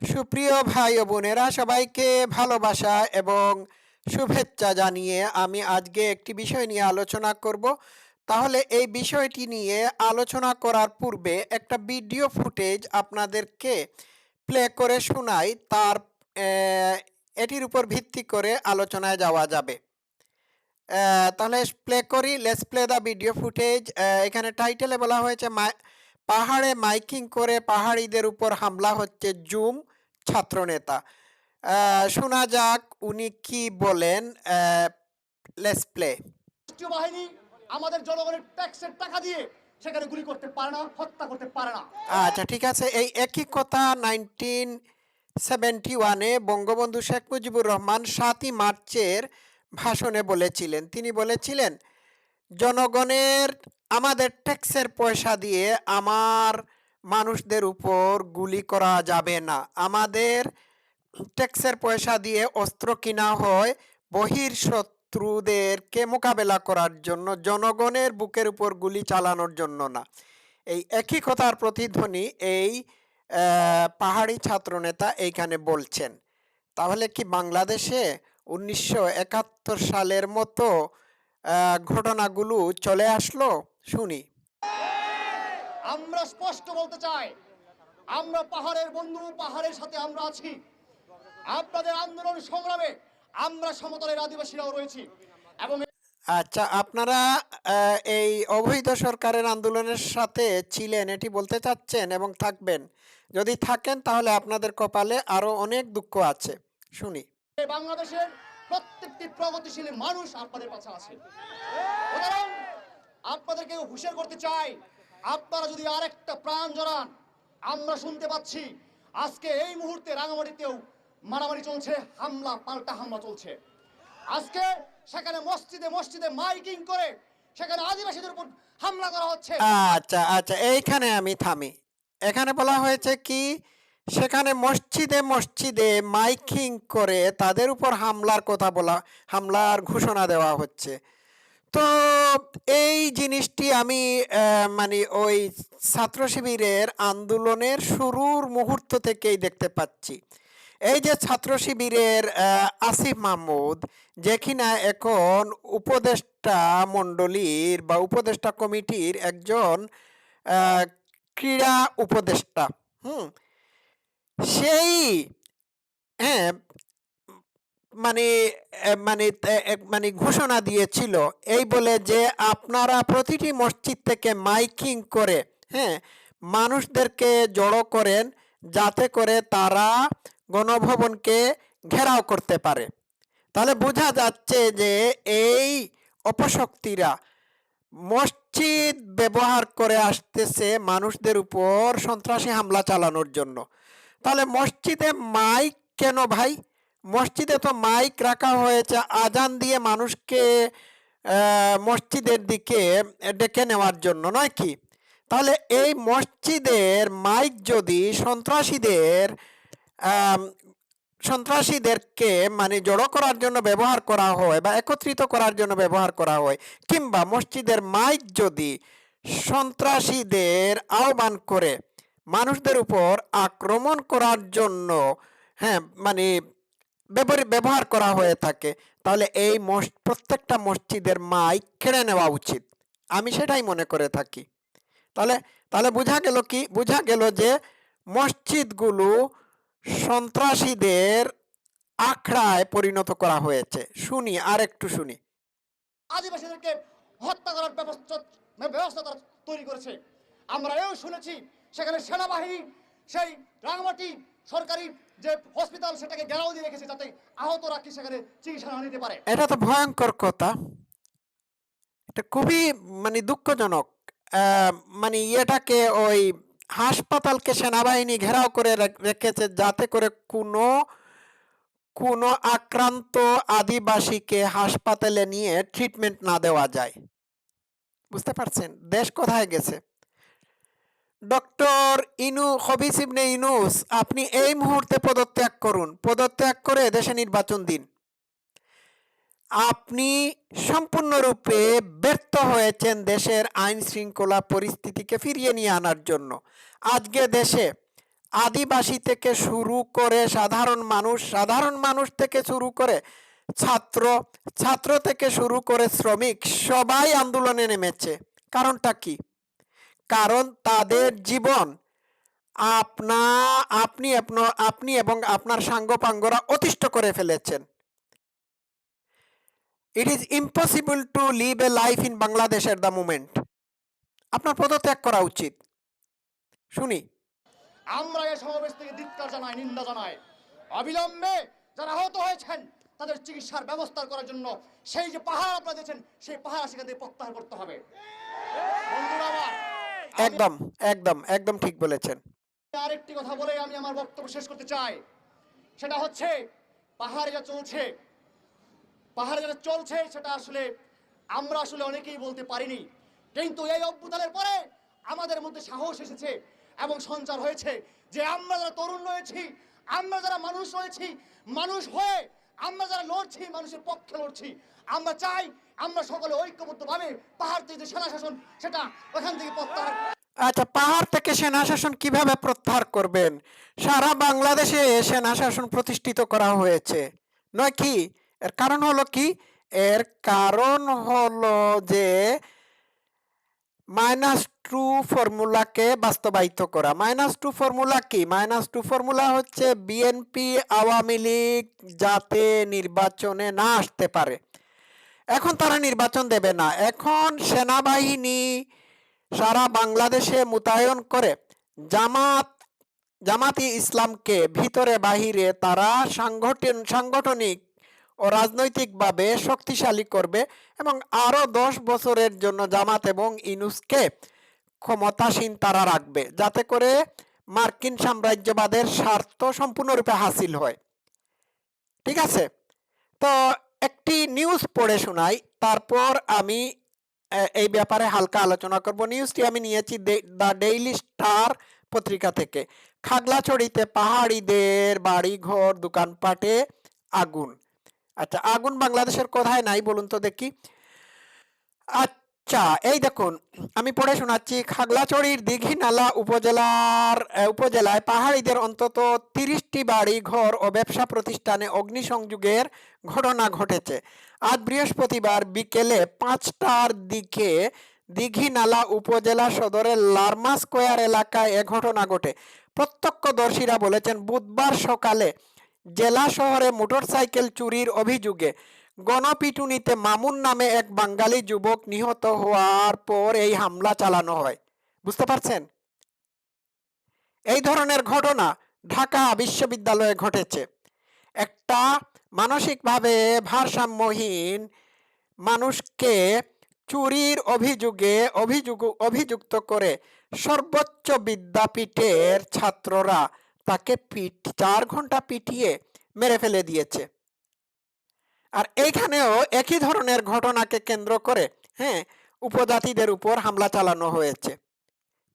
সুপ্রিয় ভাই ও বোনেরা, সবাইকে ভালোবাসা এবং শুভেচ্ছা জানিয়ে আমি আজকে একটি বিষয় নিয়ে আলোচনা করব। তাহলে এই বিষয়টি নিয়ে আলোচনা করার পূর্বে একটা ভিডিও ফুটেজ আপনাদেরকে প্লে করে শোনাই, তার এটির উপর ভিত্তি করে আলোচনায় যাওয়া যাবে। তাহলে প্লে করি, let's play the video footage. এখানে টাইটেলে বলা হয়েছে পাহাড়ে মাইকিং করে পাহাড়িদের উপর হামলা হচ্ছে জুম ছাত্রনেতা। শোনা যাক উনি কি বলেন লেটস প্লে বাহিনী আমাদের জনগণের ট্যাক্সের টাকা দিয়ে সেখানে গুলি করতে পারে না হত্যা করতে পারে না। আচ্ছা ঠিক আছে। এই একই কথা নাইনটিন সেভেন্টি ওয়ানে বঙ্গবন্ধু শেখ মুজিবুর রহমান সাতই মার্চের ভাষণে বলেছিলেন। তিনি বলেছিলেন জনগণের আমাদের ট্যাক্সের পয়সা দিয়ে আমার মানুষদের উপর গুলি করা যাবে না। আমাদের ট্যাক্সের পয়সা দিয়ে অস্ত্র কিনা হয়, বহির শত্রুদেরকে মোকাবেলা করার জন্য, জনগণের বুকের উপর গুলি চালানোর জন্য না। এই একই কথার প্রতিধ্বনি এই পাহাড়ি ছাত্রনেতা এইখানে বলছেন। তাহলে কি বাংলাদেশে উনিশশো একাত্তর সালের মতো ঘটনাগুলো চলে আসলো? শুনি। আমরা স্পষ্ট বলতে চাই আমরা পাহাড়ের বন্ধু পাহাড়ের সাথে আমরা আছি। আপনাদের আন্দোলন সংগ্রামে আমরা সমতলের আদিবাসীরাও রয়েছি এবং আচ্ছা আপনারা এই অবৈধ সরকারের আন্দোলনের সাথে ছিলেন এটি বলতে চাচ্ছেন এবং থাকবেন। যদি থাকেন তাহলে আপনাদের কপালে আরও অনেক দুঃখ আছে। শুনি। বাংলাদেশের প্রত্যেকটি প্রগতিশীল মানুষ আপনাদের কাছে আছে। আপনাদেরকে হুঁশিয়ার করতে চাই আপনারা যদি আরেকটা প্রাণ জড়ান, আমরা শুনতে পাচ্ছি আজকে এই মুহূর্তে রাঙামাটিতেও মারামারি চলছে, হামলা, পাল্টা হামলা চলছে। আজকে সেখানে মসজিদে মসজিদে মাইকিং করে সেখানে আদিবাসীদের উপর হামলা করা হচ্ছে। আচ্ছা আচ্ছা এইখানে আমি থামি। এখানে বলা হয়েছে কি, সেখানে মসজিদে মসজিদে মাইকিং করে তাদের উপর হামলার কথা বলা, হামলার ঘোষণা দেওয়া হচ্ছে। তো এই জিনিসটি আমি মানে ওই ছাত্র শিবিরের আন্দোলনের শুরুর মুহূর্ত থেকেই দেখতে পাচ্ছি। এই যে ছাত্র শিবিরের আসিফ মাহমুদ, যে কিনা এখন উপদেষ্টা মণ্ডলীর বা উপদেষ্টা কমিটির একজন ক্রীড়া উপদেষ্টা, হুম, সেই হ্যাঁ মানে মানে মানে ঘোষণা দিয়েছিল এই বলে যে আপনারা প্রতিটি মসজিদ থেকে মাইকিং করে হ্যাঁ মানুষদেরকে জড়ো করেন যাতে করে তারা গণভবনকে ঘেরাও করতে পারে। তাহলে বোঝা যাচ্ছে যে এই অপশক্তিরা মসজিদ ব্যবহার করে আসতেছে মানুষদের উপর সন্ত্রাসী হামলা চালানোর জন্য। তাহলে মসজিদে মাইক কেন ভাই? মসজিদে তো মাইক রাখা হয়েছে, আজান দিয়ে মানুষকে মসজিদের দিকে ডেকে নেওয়ার জন্য, নয় কি? তাহলে এই মসজিদের মাইক যদি সন্ত্রাসীদের সন্ত্রাসীদেরকে মানে জড়ো করার জন্য ব্যবহার করা হয় বা একত্রিত করার জন্য ব্যবহার করা হয়, কিংবা মসজিদের মাইক যদি সন্ত্রাসীদের আহ্বান করে, মানুষদের উপর আক্রমণ করার জন্য হ্যাঁ মানে ব্যবহার- করা হয়ে থাকে, তাহলে এই প্রত্যেকটা মসজিদের মাইক কেড়ে নেওয়া উচিত। আমি সেটাই মনে করে থাকি। তাহলে তাহলে বোঝা গেল কি? বোঝা গেল যে মসজিদগুলো সন্ত্রাসীদের আখড়ায় পরিণত করা হয়েছে। শুনি আর একটু শুনি। আদিবাসীদেরকে হত্যা করার ব্যবস্থা ব্যবস্থা তারা তৈরি করেছে। আমরা এও শুনেছি, সেখানে সেনাবাহিনী, সেই রাঙামাটি সরকারি যে হসপিটাল সেটাকে ঘেরাও দিয়ে রেখেছে যাতে আহতরা কি সেখানে চিকিৎসা না নিতে পারে। এটা তো ভয়ঙ্কর কথা। এটা খুবই মানে দুঃখজনক। মানে ইয়েটাকে ওই হাসপাতালকে সেনাবাহিনী ঘেরাও করে রেখেছে যাতে করে কোনো কোনো আক্রান্ত আদিবাসীকে হাসপাতালে নিয়ে ট্রিটমেন্ট না দেওয়া যায়। বুঝতে পারছেন? দেশ কোথায় গেছে? ডক্টর ইনু হবিস ইবনে ইনুস আপনি এই মুহূর্তে পদত্যাগ করুন। পদত্যাগ করে দেশে নির্বাচন দিন। আপনি সম্পূর্ণরূপে ব্যর্থ হয়েছেন দেশের আইন শৃঙ্খলা পরিস্থিতিকে ফিরিয়ে নিয়ে আনার জন্য। আজকে দেশে আদিবাসী থেকে শুরু করে সাধারণ মানুষ সাধারণ মানুষ থেকে শুরু করে ছাত্র ছাত্র থেকে শুরু করে শ্রমিক, সবাই আন্দোলনে নেমেছে। কারণটা কি? কারণ তাদের জীবন আপনা, আপনি আপনি এবং আপনার সাঙ্গপাঙ্গরা অতিষ্ঠ করে ফেলেছেন। It is impossible to live a life in Bangladesh at the moment আপনার পদত্যাগ করা উচিত। শুনি। আমরা এই সমাবেশ থেকে ধিক্কার জানাই, নিন্দা জানাই। অবিলম্বে যারা আহত হয়েছেন, তাদের চিকিৎসার ব্যবস্থা করার জন্য সেই যে পাহাড় আপনারা দিয়েছেন, সেই পাহাড় সেখান থেকে প্রত্যাহার করতে হবে। একদম একদম একদম ঠিক বলেছেন। আরেকটি কথা বলে আমি আমার বক্তব্য শেষ করতে চাই সেটা হচ্ছে পাহাড়ে যা চলছে পাহাড়ে যেটা চলছে সেটা আসলে আমরা আসলে অনেকেই বলতে পারিনি। কিন্তু এই অভ্যুত্থানের পরে আমাদের মধ্যে সাহস এসেছে এবং সঞ্চার হয়েছে যে আমরা যারা তরুণ রয়েছি আমরা যারা মানুষ রয়েছি মানুষ হয়ে আমরা যারা লড়ছি মানুষের পক্ষে লড়ছি আমরা চাই আমরা সকলে ঐক্যবদ্ধভাবে পাহাড় থেকে সেনা শাসন সেটা ওখান থেকে প্রত্যাহার আচ্ছা পাহাড় থেকে সেনা শাসন কীভাবে প্রত্যাহার করবেন? সারা বাংলাদেশে সেনা শাসন প্রতিষ্ঠিত করা হয়েছে। নয় কি? এর কারণ হলো কি? এর কারণ হলো যে মাইনাস টু ফর্মুলাকে বাস্তবায়িত করা। মাইনাস টু ফর্মুলা কি? মাইনাস টু ফর্মুলা হচ্ছে বিএনপি আওয়ামী লীগ যাতে নির্বাচনে না আসতে পারে। এখন তারা নির্বাচন দেবে না। এখন সেনাবাহিনী সারা বাংলাদেশে মোতায়েন করে। জামাত, জামাতি ইসলামকে ভিতরে বাহিরে তারা সাংগঠন, সাংগঠনিক ও রাজনৈতিকভাবে শক্তিশালী করবে এবং আরও দশ বছরের জন্য জামাত এবং ইনুসকে ক্ষমতাসীন তারা রাখবে। যাতে করে মার্কিন সাম্রাজ্যবাদের স্বার্থ সম্পূর্ণরূপে হাসিল হয়। ঠিক আছে? তো একটি নিউজ পড়ে শোনাই, তারপর আমি এই ব্যাপারে হালকা আলোচনা করব। নিউজটি আমি নিয়েছি দ্য ডেইলি স্টার পত্রিকা থেকে। খাগলাছড়িতে পাহাড়িদের বাড়িঘর, দোকানপাটে আগুন। আচ্ছা আগুন বাংলাদেশের কোথায় নাই বলুন তো দেখি। আচ্ছা এই দেখুন, আমি পড়ে শোনাচ্ছি খাগড়াছড়ির দীঘিনালা উপজেলার উপজেলায় পাহাড়িদের অন্তত তিরিশটি বাড়ি, ঘর ও ব্যবসা প্রতিষ্ঠানে অগ্নিসংযোগের ঘটনা ঘটেছে। আজ বৃহস্পতিবার বিকেলে পাঁচটার দিকে দীঘিনালা উপজেলা সদরের লার্মা স্কোয়ার এলাকায় এ ঘটনা ঘটে। প্রত্যক্ষদর্শীরা বলেছেন, বুধবার সকালে জেলা শহরে মোটরসাইকেল চুরির অভিযোগে গণপিটুনিতে মামুন নামে এক বাঙালি যুবক নিহত হওয়ার পর এই হামলা চালানো হয়। বুঝতে পারছেন? এই ধরনের ঘটনা ঢাকা বিশ্ববিদ্যালয়ে ঘটেছে। একটা মানসিকভাবে ভারসাম্যহীন মানুষকে চুরির অভিযোগে অভিযোগ, অভিযুক্ত করে সর্বোচ্চ বিদ্যাপীঠের ছাত্ররা তাকে পিট চার ঘণ্টা পিটিয়ে মেরে ফেলে দিয়েছে। আর এইখানেও একই ধরনের ঘটনাকে কেন্দ্র করে হ্যাঁ উপজাতিদের উপর হামলা চালানো হয়েছে।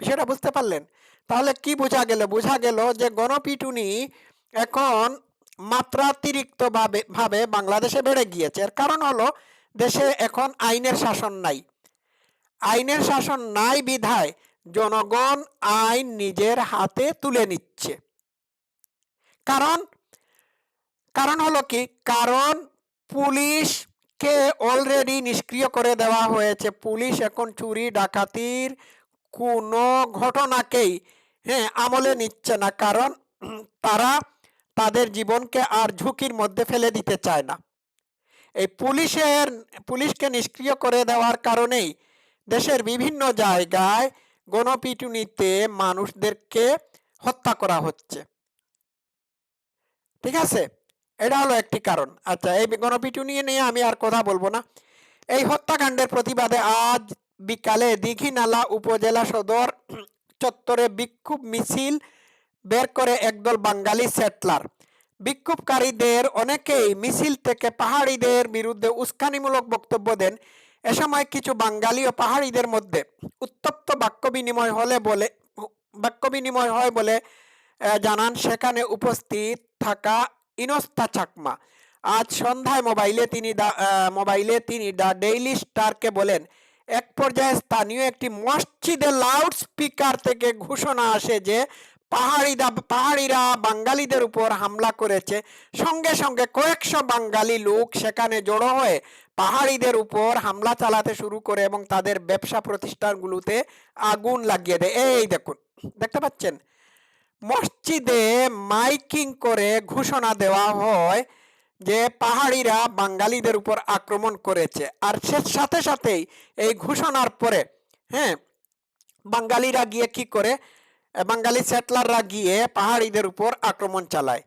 বিষয়টা বুঝতে পারলেন? তাহলে কি বোঝা গেল? বোঝা গেল যে গণপিটুনি এখন মাত্রাতিরিক্ত ভাবে ভাবে বাংলাদেশে বেড়ে গিয়েছে। এর কারণ হলো দেশে এখন আইনের শাসন নাই। আইনের শাসন নাই বিধায় জনগণ আইন নিজের হাতে তুলে নিচ্ছে। কারণ? কারণ হলো কি? কারণ পুলিশকে অলরেডি নিষ্ক্রিয় করে দেওয়া হয়েছে? পুলিশ এখন চুরি, ডাকাতির কোনো ঘটনাকেই হ্যাঁ আমলে নিচ্ছে না। কারণ তারা তাদের জীবনকে আর ঝুঁকির মধ্যে ফেলে দিতে চায় না। এই পুলিশের, পুলিশকে নিষ্ক্রিয় করে দেওয়ার কারণেই দেশের বিভিন্ন জায়গায় গণপিটুনিতে মানুষদেরকে হত্যা করা হচ্ছে। ঠিক আছে? এটা হলো একটি কারণ। আচ্ছা এই গণপিটুনি নিয়ে আমি আর কথা বলব না। এই হত্যাকাণ্ডের প্রতিবাদে আজ বিকালে দীঘিনালা উপজেলা সদর চত্বরে বিক্ষোভ মিছিল বের করে একদল বাঙালি সেটলার। বিক্ষোভকারীদের অনেকেই মিছিল থেকে পাহাড়িদের বিরুদ্ধে উস্কানিমূলক বক্তব্য দেন। এ সময় কিছু বাঙালি ও পাহাড়িদের মধ্যে উত্তপ্ত বাক্য বিনিময় হলে বলে, বাক্য বিনিময় হয় বলে জানান। সেখানে উপস্থিত থাকা ইনস্তা চাকমা। আজ সন্ধ্যায় মোবাইলে তিনি মোবাইলে তিনি দ্য ডেইলি স্টারকে বলেন, এক পর্যায়ে স্থানীয় একটি মসজিদে লাউড স্পিকার থেকে ঘোষণা আসে যে পাহাড়িরা পাহাড়িরা বাঙালিদের উপর হামলা করেছে। সঙ্গে সঙ্গে কয়েকশো বাঙালি লোক সেখানে জড়ো হয়ে পাহাড়িদের উপর হামলা চালাতে শুরু করে এবং তাদের ব্যবসা প্রতিষ্ঠানগুলোতে আগুন লাগিয়ে দেয়। এই দেখুন, দেখতে পাচ্ছেন? মসজিদে মাইকিং করে ঘোষণা দেওয়া হয় যে পাহাড়িরা বাঙালিদের উপর আক্রমণ করেছে। আর সে সাথে সাথেই এই ঘোষণার পরে হ্যাঁ বাঙালিরা গিয়ে কি করে? বাঙালি সেটলাররা গিয়ে পাহাড়িদের উপর আক্রমণ চালায়।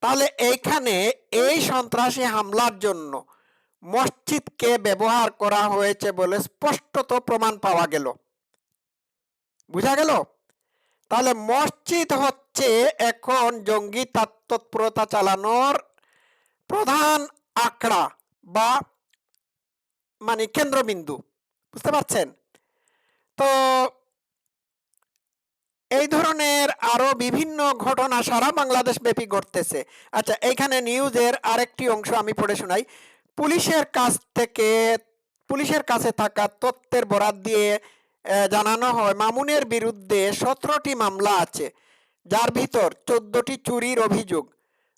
তাহলে এইখানে এই সন্ত্রাসী হামলার জন্য মসজিদকে ব্যবহার করা হয়েছে বলে স্পষ্টত প্রমাণ পাওয়া গেল। বুঝা গেল? তাহলে মসজিদ হচ্ছে এখন জঙ্গি তাৎ- তৎপরতা চালানোর প্রধান আখড়া বা মানে কেন্দ্রবিন্দু। বুঝতে পারছেন? তো এই ধরনের আরও বিভিন্ন ঘটনা সারা বাংলাদেশ ব্যাপী ঘটতেছে। আচ্ছা এইখানে নিউজের আরেকটি অংশ আমি পড়ে শোনাই। পুলিশের কাছ থেকে, পুলিশের কাছে থাকা তথ্যের বরাত দিয়ে জানানো হয়, মামুনের বিরুদ্ধে সতেরোটি মামলা আছে, যার ভিতর চোদ্দটি চুরির অভিযোগ।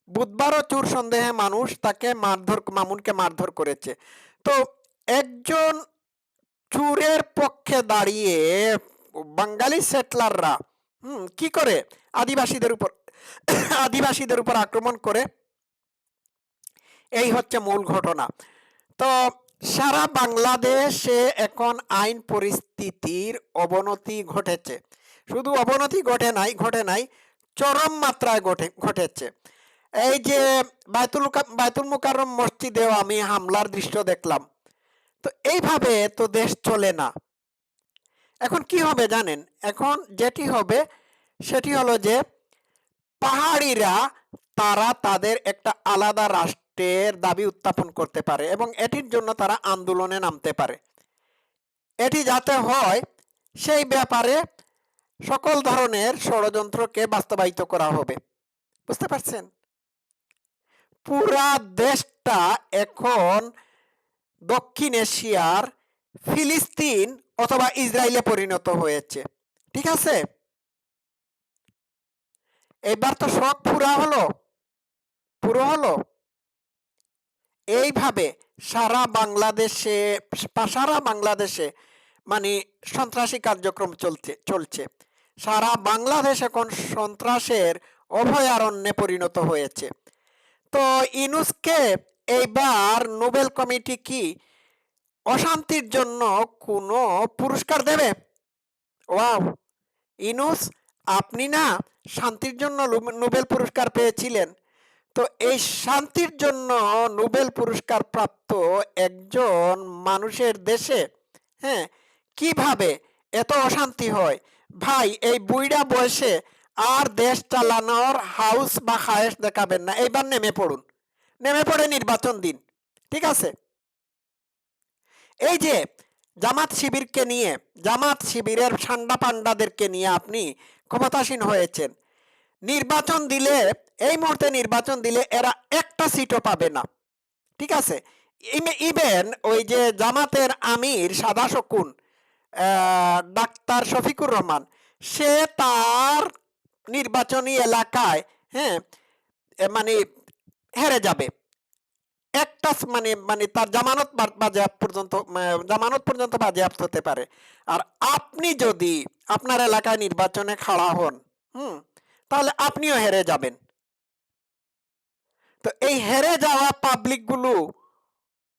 বুধবারও চুর সন্দেহে মানুষ তাকে মারধর, মামুনকে মারধর করেছে। তো একজন চুরের পক্ষে দাঁড়িয়ে বাঙালি সেটলাররা, হুম, কি করে আদিবাসীদের উপর আদিবাসীদের উপর আক্রমণ করে? এই হচ্ছে মূল ঘটনা। তো সারা বাংলাদেশে এখন আইন পরিস্থিতির অবনতি ঘটেছে। শুধু অবনতি ঘটে নাই ঘটে নাই, চরম মাত্রায় ঘটে, ঘটেছে। এই যে বায়তুল বায়তুল মুকাররম মসজিদেও আমি হামলার দৃশ্য দেখলাম। তো এইভাবে তো দেশ চলে না। এখন কি হবে জানেন? এখন যেটি হবে, সেটি হলো যে পাহাড়িরা, তারা তাদের একটা আলাদা রাষ্ট্রের দাবি উত্থাপন করতে পারে এবং এটির জন্য তারা আন্দোলনে নামতে পারে। এটি যাতে হয়, সেই ব্যাপারে সকল ধরনের ষড়যন্ত্রকে বাস্তবায়িত করা হবে। বুঝতে পারছেন? পুরা দেশটা এখন দক্ষিণ এশিয়ার ফিলিস্তিন অথবা ইসরায়েলে পরিণত হয়েছে। ঠিক আছে? এবার তো শখ পুরা হলো। পুরো হলো। এইভাবে সারা বাংলাদেশে সারা বাংলাদেশে মানে সন্ত্রাসী কার্যক্রম চলছে চলছে। সারা বাংলাদেশ এখন সন্ত্রাসের অভয়ারণ্যে পরিণত হয়েছে। তো ইনুসকে এইবার নোবেল কমিটি কি অশান্তির জন্য কোনো পুরস্কার দেবে? ওয়াও! ইনুস, আপনি না শান্তির জন্য নোবেল পুরস্কার পেয়েছিলেন। তো এই শান্তির জন্য নোবেল পুরস্কার প্রাপ্ত একজন মানুষের দেশে হ্যাঁ কীভাবে এত অশান্তি হয়? ভাই, এই বুইড়া বয়সে আর দেশ চালানোর হাউস বা খায়েশ দেখাবেন না। এইবার নেমে পড়ুন। নেমে পড়ে নির্বাচন দিন, ঠিক আছে? এই যে জামাত শিবিরকে নিয়ে, জামাত শিবিরের সান্ডা পান্ডাদেরকে নিয়ে আপনি ক্ষমতাসীন হয়েছেন। নির্বাচন দিলে, এই মুহূর্তে নির্বাচন দিলে এরা একটা সিটও পাবে না। ঠিক আছে? ইভেন ওই যে জামাতের আমির সাদা শকুন ডাক্তার শফিকুর রহমান, সে তার নির্বাচনী এলাকায় হ্যাঁ মানে হেরে যাবে। একটা মানে মানে তার জামানত বাজেয়াপ্ত পর্যন্ত জামানত পর্যন্ত বাজেয়াপ্ত হতে পারে। আর আপনি যদি আপনার এলাকায় নির্বাচনে খাড়া হন, হুম তাহলে আপনিও হেরে যাবেন। তো এই হেরে যাওয়া পাবলিকগুলো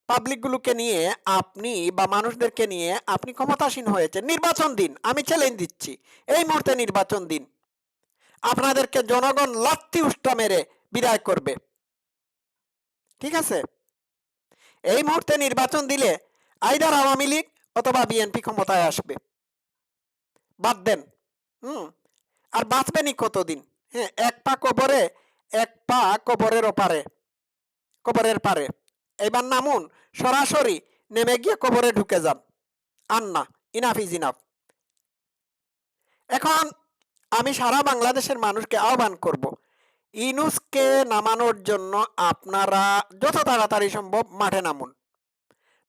পাবলিক গুলোকে নিয়ে আপনি বা মানুষদেরকে নিয়ে আপনি ক্ষমতাসীন হয়েছেন। নির্বাচন দিন, আমি চ্যালেঞ্জ দিচ্ছি। এই মুহূর্তে নির্বাচন দিন। আপনাদেরকে জনগণ লাত্তি উষ্টা মেরে বিদায় করবে। ঠিক আছে? এই মুহূর্তে নির্বাচন দিলে আইদার আওয়ামী লীগ অথবা বিএনপি ক্ষমতায় আসবে। বাদ দেন। হুম? আর বাঁচবেনই কতদিন? হ্যাঁ এক পা কবরে, এক পা কবরের ওপারে, কবরের পারে। এবার নামুন, সরাসরি নেমে গিয়ে কবরে ঢুকে যান। আর না ইনাফ ইজ ইনাফ এখন আমি সারা বাংলাদেশের মানুষকে আহ্বান করব, ইনুসকে নামানোর জন্য আপনারা যত তাড়াতাড়ি সম্ভব মাঠে নামুন।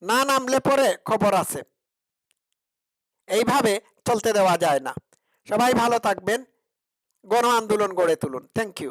না নামলে পরে খবর আছে। এইভাবে চলতে দেওয়া যায় না। সবাই ভালো থাকবেন। গণ আন্দোলন গড়ে তুলুন। Thank you